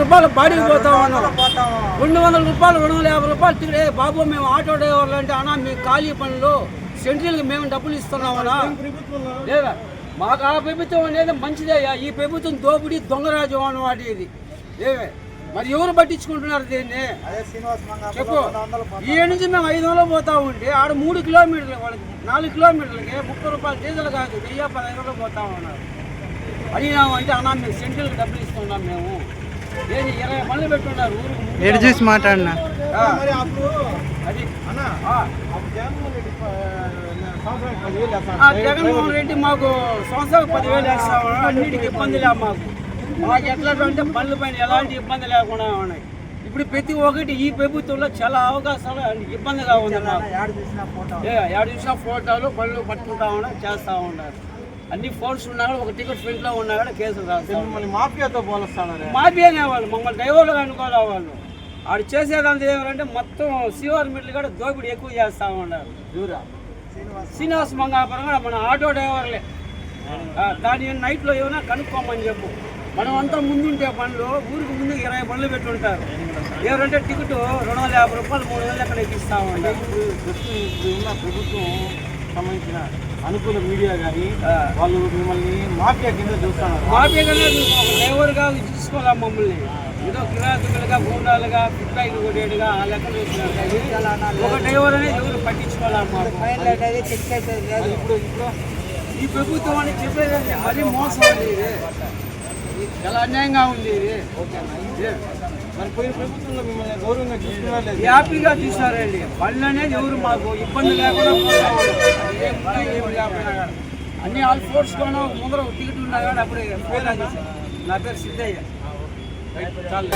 రూపాయలు బాడీకి పోతా ఉన్నాం. రెండు వందల రూపాయలు రెండు వందల యాభై రూపాయలు ఏ బాబు మేము ఆటో డ్రైవర్లు అంటే అన్నా మీ ఖాళీ పనులు సెంట్రల్కి మేము డబ్బులు ఇస్తున్నామన్నా లేదా? మాకు ఆ ప్రభుత్వం అనేది మంచిదయ్యా ఈ ప్రభుత్వం దోపిడీ దొంగరాజు అన్నమాట ఇది. ఏమే మరి ఎవరు పట్టించుకుంటున్నారు దీన్ని? చెప్పు. ఈ నుంచి మేము ఐదు వందలు పోతా ఉంటే ఆడ మూడు కిలోమీటర్లు వాళ్ళకి నాలుగు కిలోమీటర్లకి ముప్పై రూపాయలు డీజిల్ కాదు వెయ్యి పదహైదు వందలు పోతా ఉన్నారు. అడిగినాము అంటే అన్నా మేము సెంట్రల్కి డబ్బులు ఇస్తున్నాం మేము. ఎటు చూసి మాట్లాడినా? జగన్మోహన్ రెడ్డి మాకు సంవత్సరానికి పదివేలు వేస్తాము అన్నిటికీ ఇబ్బంది లే మాకు. మాకు ఎట్లా అంటే పనుల పైన ఎలాంటి ఇబ్బంది లేకుండా ఉన్నాయి. ఇప్పుడు ప్రతి ఒక్కటి ఈ ప్రభుత్వంలో చాలా అవకాశాలు ఇబ్బందిగా ఉంది మాకు ఏడు చూసినా ఫోటోలు పనులు పట్టుకుంటా ఉన్నా చేస్తూ ఉన్నారు. అన్ని ఫోన్స్ ఉన్నా కూడా ఒక టికెట్ ఫ్రంట్లో ఉన్నా కూడా కేసులు రాస్తారు మిమ్మల్ని మాఫియాతో పోలుస్తాను మాఫియానే వాళ్ళు మమ్మల్ని డ్రైవర్లుగా అనుకోవాలి వాళ్ళు ఆడు చేసేదంతా ఏమంటే మొత్తం సివర్ మిడ్లు కూడా దోపిడీ ఎక్కువ చేస్తూ ఉన్నారు. శ్రీనివాస్ మంగాపురం కూడా మన ఆటో డ్రైవర్లే. దాని నైట్లో ఏమైనా కనుక్కోమని చెప్పు. మనం అంతా ముందుంటే పనులు ఊరికి ముందు ఇరవై పనులు పెట్టుంటారు. ఎవరంటే టికెట్ రెండు వందల యాభై రూపాయలు మూడు వందలు ఎక్కడ ఉన్న ప్రభుత్వం సంబంధించిన అనుకూల మీడియా కానీ. వాళ్ళు మిమ్మల్ని మాఫియా కింద చూస్తున్నారు మాఫియాగానే ఒక డ్రైవర్గా చూసుకోవాలి మమ్మల్ని ఏదో కిరాతకులుగా గూండాలుగా ఫిట్బ్యాక్ కొట్టేట్టుగా ఆ లెక్క చూస్తున్నారు ఒక డ్రైవర్ అనేది ఎవరు పట్టించుకోవాలి ఇప్పుడు ఇప్పుడు ఈ ప్రభుత్వం అని చెప్పేది? మరీ మోసం అండి ఇది చాలా అన్యాయంగా ఉంది ఇది ఇది. మరి పోయిన ప్రభుత్వంలో మిమ్మల్ని గౌరవంగా చూసుకున్నా లేదు హ్యాపీగా తీసారండి. పనులు అనేది ఎవరు మాకు ఇబ్బంది లేకుండా. అన్ని ఆల్ ఫోర్స్ కోను ముందర టికెట్ ఉన్నా కానీ అప్పుడే నా పేరు సిద్ధయ్య. చాలు.